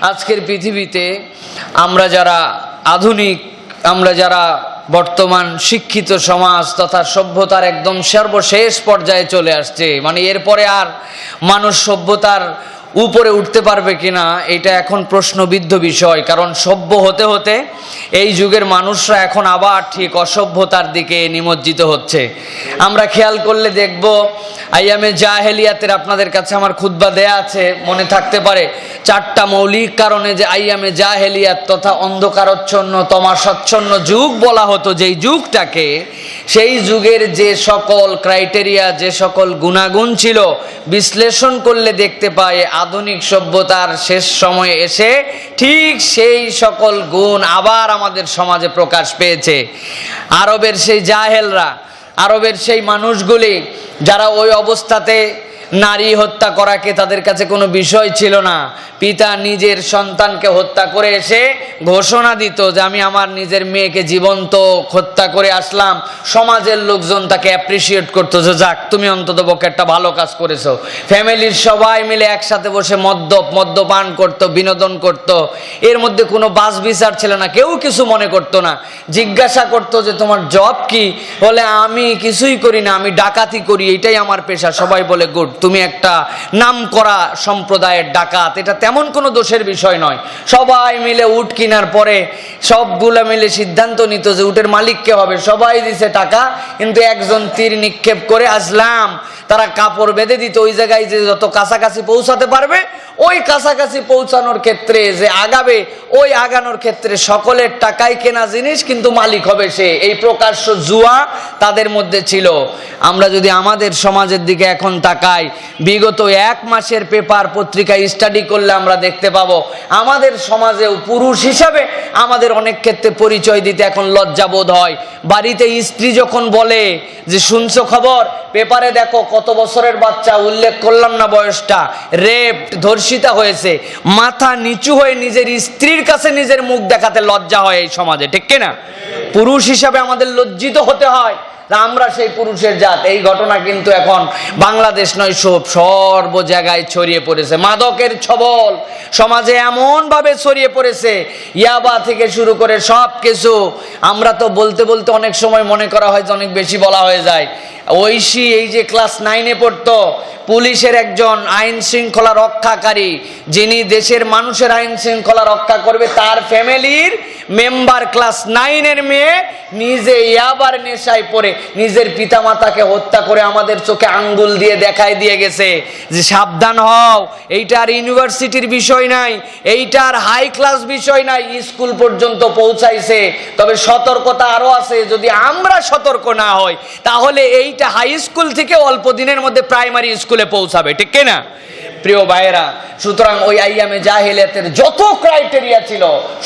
আজকের পৃথিবীতে আমরা যারা আধুনিক, আমরা যারা বর্তমান শিক্ষিত সমাজ তথা সভ্যতার একদম সর্বশেষ পর্যায়ে চলে আসছে মানে এরপরে আর মানুষ সভ্যতার উপরে উঠতে পারবে কিনা, এটা এখন প্রশ্নবিদ্ধ বিষয়। কারণ সভ্য হতে হতে এই যুগের মানুষরা এখন আবার ঠিক অসভ্যতার দিকে নিমজ্জিত হচ্ছে। আমরা খেয়াল করলে দেখব, আইয়ামে জাহেলিয়াতের আপনাদের কাছে আমার খুদ্া দেয়া আছে, মনে থাকতে পারে, চারটা মৌলিক কারণে যে আইয়ামে জাহেলিয়াত তথা অন্ধকারচ্ছন্ন, তমাশাচ্ছন্ন যুগ বলা হতো, যেই যুগটাকে, সেই যুগের যে সকল ক্রাইটেরিয়া, যে সকল গুণাগুণ ছিল, বিশ্লেষণ করলে দেখতে পাই আধুনিক সভ্যতার শেষ সময়ে এসে ঠিক সেই সকল গুণ আবার আমাদের সমাজে প্রকাশ পেয়েছে। আরবের সেই জাহেলরা, আরবের সেই মানুষগুলি যারা ওই অবস্থাতে নারী হত্যা করাকে তাদের কাছে কোনো বিষয় ছিল না? পিতা নিজের সন্তানকে হত্যা করে এসে ঘোষণা দিত যে আমি আমার নিজের মেয়েকে জীবন্ত হত্যা করে আসলাম। সমাজের লোকজন তাকে অ্যাপ্রিসিয়েট করতো যে যাক, তুমি অন্তত পক্ষে একটা ভালো কাজ করেছ। ফ্যামিলির সবাই মিলে একসাথে বসে মদ্যপ, মদ্যপান করত, বিনোদন করত। এর মধ্যে কোনো বাস বিচার ছিল না, কেউ কিছু মনে করতো না। জিজ্ঞাসা করতো যে তোমার জব কি? বলে, আমি কিছুই করি না, আমি ডাকাতি করি, এটাই আমার পেশা। সবাই বলে, গুড। তুমি একটা নাম করা সম্প্রদায়ের ডাকাত, এটা তেমন কোনো দোষের বিষয় নয়। সবাই মিলে উট কেনার পরে সবগুলো মিলে সিদ্ধান্ত নিত যে উটের মালিক কে হবে। সবাই দিছে টাকা, কিন্তু একজন তীর নিক্ষেপ করে আসলাম। তারা কাপড় বেঁধে দিত, ওই জায়গায় যে যত কাছাকাছি পৌঁছাতে পারবে, ওই কাছাকাছি পৌঁছানোর ক্ষেত্রে যে আগাবে, ওই আগানোর ক্ষেত্রে সকলের টাকাই কেনা জিনিস, কিন্তু মালিক হবে সে। এই প্রকাশ্য জুয়া তাদের মধ্যে ছিল। আমরা যদি আমাদের সমাজের দিকে এখন তাকাই বিগত এক মাসের পেপার পত্রিকায় স্টাডি করলে আমরা দেখতে পাবো, আমাদের সমাজেও পুরুষ হিসাবে আমাদের অনেক ক্ষেত্রে পরিচয় দিতে এখন লজ্জাবোধ হয়। বাড়িতে স্ত্রী যখন বলে যে, শুনছো খবর? পেপারে দেখো কত বছরের বাচ্চা, উল্লেখ করলাম না বয়সটা। রেপ ধর্ষিতা হয়েছে। মাথা নিচু হয়ে নিজের স্ত্রীর কাছে নিজের মুখ দেখাতে লজ্জা হয় এই সমাজে, ঠিক কিনা? পুরুষ হিসাবে আমাদের লজ্জিত হতে হয়। আমরা সেই পুরুষের জাত। এই ঘটনা কিন্তু এখন বাংলাদেশ নয়, সব সর্ব জায়গায় ছড়িয়ে পড়েছে। মাদকের ছবল সমাজে এমন ভাবে ছড়িয়ে পড়েছে, ইয়াবা থেকে শুরু করে সব কিছু আমরা তো বলতে বলতে অনেক সময় মনে করা হয় যে অনেক বেশি বলা হয়ে যায়। ঐশী এই যে ক্লাস নাইনে পড়তো, পুলিশের একজন আইন শৃঙ্খলা রক্ষাকারী, যিনি দেশের মানুষের আইন শৃঙ্খলা রক্ষা করবে, তার ফ্যামিলির মেম্বার ক্লাস নাইনের মেয়ে নিজে ইয়াবার নেশায় পড়ে। নিজের পিতামাতাকে হত্যা করে আমাদের চোখে আঙ্গুল দিয়ে দেখায় দিয়ে গেছে যে সাবধান হও, এইটা আর ইউনিভার্সিটির বিষয় নাই, এইটা আর হাই ক্লাস বিষয় নাই, স্কুল পর্যন্ত পৌঁছাইছে। তবে সতর্কতা আরও আছে, যদি আমরা সতর্ক না হই, তাহলে এইটা হাই স্কুল থেকে অল্প দিনের মধ্যে প্রাইমারি স্কুলে পৌঁছাবে, ঠিক কিনা? প্রিয় ভাইয়েরা, সুতরাং ওই আইয়ামে জাহিলিয়াতের যত ক্রাইটেরিয়া ছিল,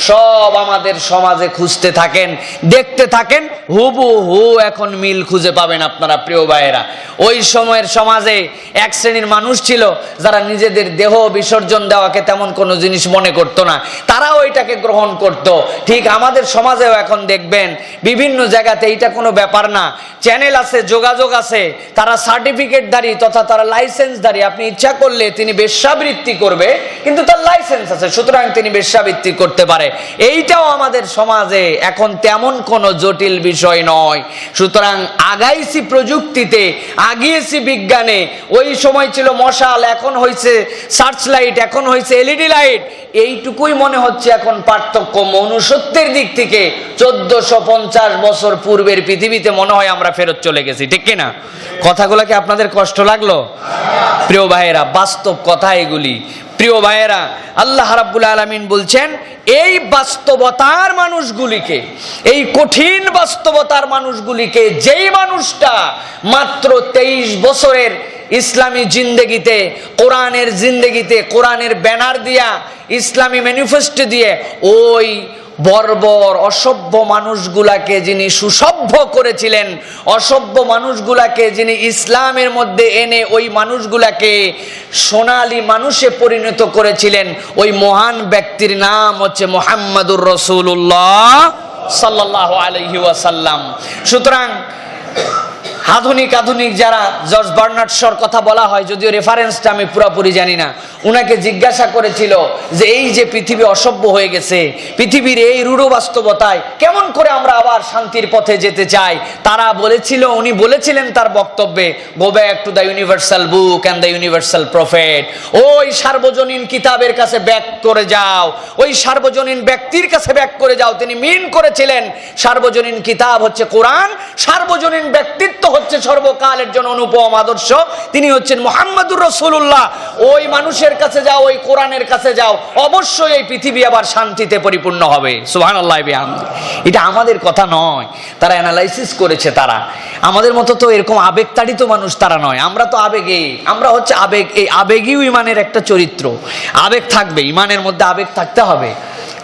সব আমাদের সমাজে খুঁজতে থাকেন, দেখতে থাকেন হুবু হু এখন মিল খুঁজে পাবেন আপনারা প্রিয় ভাইয়েরা। ওই সময়ের সমাজে এক শ্রেণির মানুষ ছিল, যারা নিজেদের দেহ বিসর্জন দেওয়াকে তেমন কোনো জিনিস মনে করতো না। তারাও এটাকে গ্রহণ করত। ঠিক আমাদের সমাজেও এখন দেখবেন, বিভিন্ন জায়গাতে এইটা কোনো ব্যাপার না। চ্যানেল আছে, যোগাযোগ আছে, তারা সার্টিফিকেটধারী তথা তারা লাইসেন্সধারী আপনি ইচ্ছা করলে তিনি বেশ্যাবৃত্তি করবে, কিন্তু তার লাইসেন্স আছে, সুতরাং তিনি বেশ্যাবৃত্তি করতে পারে। এইটাও আমাদের সমাজে এখন তেমন কোনো জটিল বিষয় নয়। সুতরাং আগাইছি প্রযুক্তিতে, আগিয়েছি বিজ্ঞানে, ওই সময় ছিল মশাল, এখন হয়েছে সার্চ লাইট এখন হয়েছে এলইডি লাইট। এইটুকুই মনে হচ্ছে এখন পার্থক্য মনুষ্যত্বের দিক থেকে। চোদ্দশো পঞ্চাশ বছর পূর্বের পৃথিবীতে মনে হয় আমরা ফেরত চলে গেছি, ঠিক কিনা? কথাগুলো কি আপনাদের কষ্ট লাগল? প্রিয় ভাইয়েরা, বাস্তব কথা এগুলি। প্রিয় ভাইয়েরা, আল্লাহ রাব্বুল আলামিন বলছেন, এই বাস্তবতার মানুষগুলিকে, এই কঠিন বাস্তবতার মানুষগুলিকে, যেই মানুষটা মাত্র তেইশ বছরের ইসলামী জিন্দেগিতে, কোরআনের জিন্দেগিতে, কোরআনের ব্যানার দিয়া ইসলামী ম্যানিফেস্টো দিয়ে ওই বর্বর অসভ্য মানুষগুলাকে যিনি সুসভ্য করেছিলেন, অসভ্য মানুষগুলাকে যিনি ইসলামের মধ্যে এনে ওই মানুষগুলাকে সোনালি মানুষে পরিণত করেছিলেন, ওই মহান ব্যক্তির নাম হচ্ছে মোহাম্মদুর রসুল্লাহ সাল্লাহ আলহিউসাল্লাম সুতরাং আধুনিক আধুনিক যারা জর্জ বার্নার্ড শর কথা বলা হয়, যদিও রেফারেন্সটা আমি পুরোপুরি জানি না, উনাকে জিজ্ঞাসা করেছিল যে এই যে পৃথিবী অসভ্য হয়ে গেছে, পৃথিবীর এই রূঢ় বাস্তবতায় কেমন করে আমরা আবার শান্তির পথে যেতে চাই? তারা বলেছিল, উনি বলেছিলেন তার বক্তব্যে go back to the universal book and the universal prophet ওই সার্বজনীন কিতাবের কাছে ব্যাক করে যাও, ওই সার্বজনীন ব্যক্তির কাছে ব্যাক করে যাও। তিনি মিন করেছিলেন, সার্বজনীন কিতাব হচ্ছে কোরআন, সার্বজনীন ব্যক্তিত্ব হচ্ছে সর্বকালের জন্য অনুপম আদর্শ। তিনি হচ্ছেন মোহাম্মদুর রসুল্লাহ ওই মানুষের কাছে যাও, ওই কোরআনের কাছে যাও, অবশ্যই এই পৃথিবী আবার শান্তিতে পরিপূর্ণ হবে। সুহান আল্লাহ এটা আমাদের কথা নয়। তারা অ্যানালাইসিস করেছে তারা। আমাদের মতো তো এরকম আবেগতাড়িত মানুষ তারা নয়। আমরা তো আবেগে। আমরা হচ্ছে আবেগ, এই আবেগীও ইমানের একটা চরিত্র। আবেগ থাকবে, ইমানের মধ্যে আবেগ থাকতে হবে।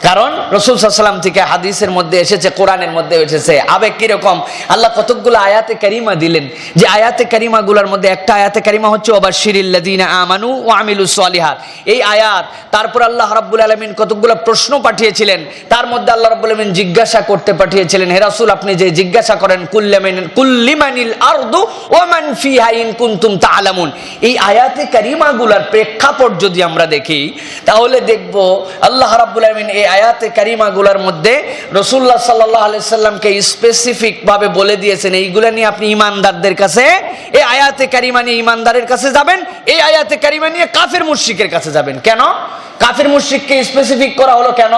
কারণ রসুল সাল্লাম থেকে হাদিসের মধ্যে এসেছে, কোরআনের মধ্যে এসেছে। আবেগ কীরকম? আল্লাহ কতকগুলো আয়াতে কারিমা দিলেন। যে আয়াতে কারিমাগুলোর মধ্যে একটা আয়াতে কারিমা হচ্ছে ওবার শিরিল্লাদিনা আমানু ও আমিলু সালিহাত। এই আয়াত, তারপর আল্লাহ রাব্বুল আলমিন কতকগুলো প্রশ্ন পাঠিয়েছিলেন। তার মধ্যে আল্লাহ রাব্বুল আলমিন জিজ্ঞাসা করতে পাঠিয়েছিলেন, হে রাসূল, আপনি যে জিজ্ঞাসা করেন কুল্লামিন কুল্লিমানিল আরদু ওমান ফিহা ইন কুনতুম তাআলামুন? এই আয়াতে কারিমাগুলোর প্রেক্ষাপট যদি আমরা দেখি, তাহলে দেখব আল্লাহ রাব্বুল আলমিন এই আয়াতে কারিমাগুলোর মধ্যে রসুল্লাহ সাল্লাহ আলাইসাল্লামকে স্পেসিফিক ভাবে বলে দিয়েছেন, এইগুলো নিয়ে আপনি ইমানদারদের কাছে, এই আয়াতে কারিমা নিয়ে ইমানদারের কাছে যাবেন, এই আয়াতে কারিমা নিয়ে কাফের মুশরিকের কাছে যাবেন। কেন? কাফের মুশরিককে স্পেসিফিক করা হলো কেন?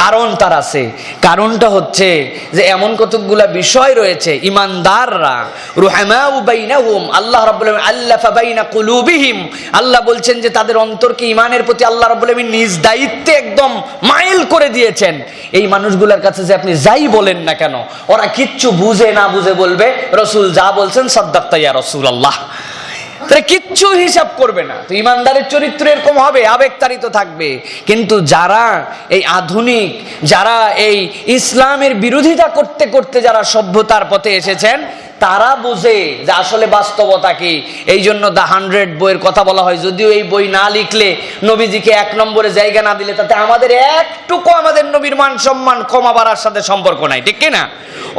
কারণ তার আছে। কারণটা হচ্ছে যে এমন কতকগুলা বিষয় রয়েছে, ইমানদাররা, রুহামাউ বাইনাহুম, আল্লাহ রাব্বুল আলামিন আল্লাফা বাইনা কুলুবিহিম, আল্লাহ বলছেন যে তাদের অন্তরকে ইমানের প্রতি আল্লাহ রাব্বুল আলামিন নিজ দায়িত্বে একদম মাইল করে দিয়েছেন। এই মানুষগুলোর কাছে যে আপনি যাই বলেন না কেন, ওরা কিচ্ছু বুঝে না বুঝে বলবে, রসুল যা বলছেন সদ্দাক্তা ইয়া রসুল্লাহ তাহলে কিচ্ছু হিসাব করবে না। তো ইমানদারের চরিত্র এরকম হবে আবেগতাড়িত থাকবে। কিন্তু যারা এই আধুনিক, যারা এই ইসলামের বিরোধিতা করতে করতে যারা সভ্যতার পথে এসেছেন তারা বুঝে যে আসলে বাস্তবতা কি। এই জন্য দ্য হান্ড্রেড বইয়ের কথা বলা হয়। যদিও এই বই না লিখলে নবীজিকে এক নম্বরে জায়গা না দিলে তাতে আমাদের একটুকু আমাদের নবীর মান সম্মান কমাবার সাথে সম্পর্ক নাই। ঠিক কি না?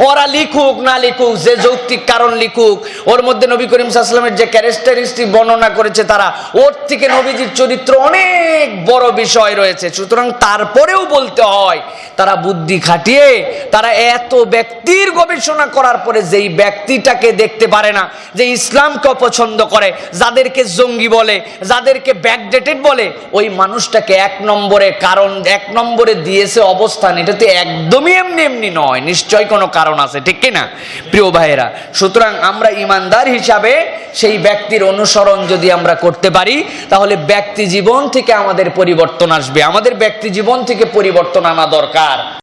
ওরা লিখুক, না লিখুক, যে যৌক্তিক কারণ লিখুক, ওর মধ্যে নবী করিম সাল্লামের যে ক্যারেক্টারিস্টিক বর্ণনা করেছে তারা, ওর থেকে নবীজির চরিত্র অনেক বড় বিষয় রয়েছে। সুতরাং তারপরেও বলতে হয়, তারা বুদ্ধি খাটিয়ে, তারা এত ব্যক্তির গবেষণা করার পরে যেই ব্যক্তিটাকে দেখতে পারে না, যে ইসলামকে অপছন্দ করে, যাদেরকে জঙ্গি বলে, যাদেরকে ব্যাকডেটেড বলে, ওই মানুষটাকে এক নম্বরে কারণ, এক নম্বরে দিয়েছে অবস্থান এটা তো একদমই এমনি এমনি নয় নিশ্চয় কোনো কারণ আছে, ঠিক কিনা? প্রিয় ভাইয়েরা, সুতরাং আমরা ইমানদার হিসাবে সেই ব্যক্তির অনুসরণ যদি আমরা করতে পারি, তাহলে ব্যক্তি জীবন থেকে আমাদের পরিবর্তন আসবে। আমাদের ব্যক্তি জীবন থেকে পরিবর্তন আনা দরকার।